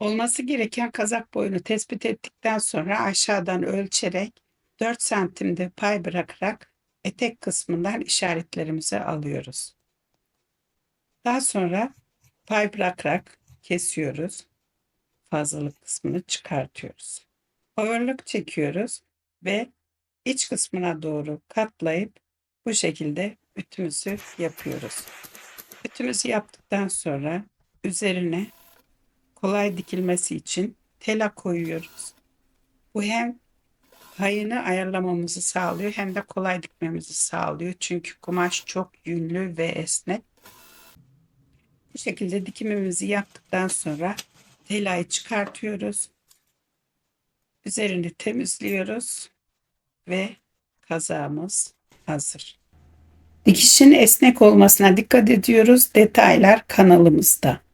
Olması gereken kazak boyunu tespit ettikten sonra aşağıdan ölçerek 4 santimde pay bırakarak etek kısmından işaretlerimizi alıyoruz. Daha sonra pay bırakarak kesiyoruz. Fazlalık kısmını çıkartıyoruz. Overlock çekiyoruz ve iç kısmına doğru katlayıp bu şekilde ütümüzü yapıyoruz. Ütümüzü yaptıktan sonra üzerine kolay dikilmesi için tela koyuyoruz. Bu hem payını ayarlamamızı sağlıyor hem de kolay dikmemizi sağlıyor. Çünkü kumaş çok yünlü ve esnek. Bu şekilde dikimimizi yaptıktan sonra telayı çıkartıyoruz. Üzerini temizliyoruz ve kazağımız hazır. Dikişin esnek olmasına dikkat ediyoruz. Detaylar kanalımızda.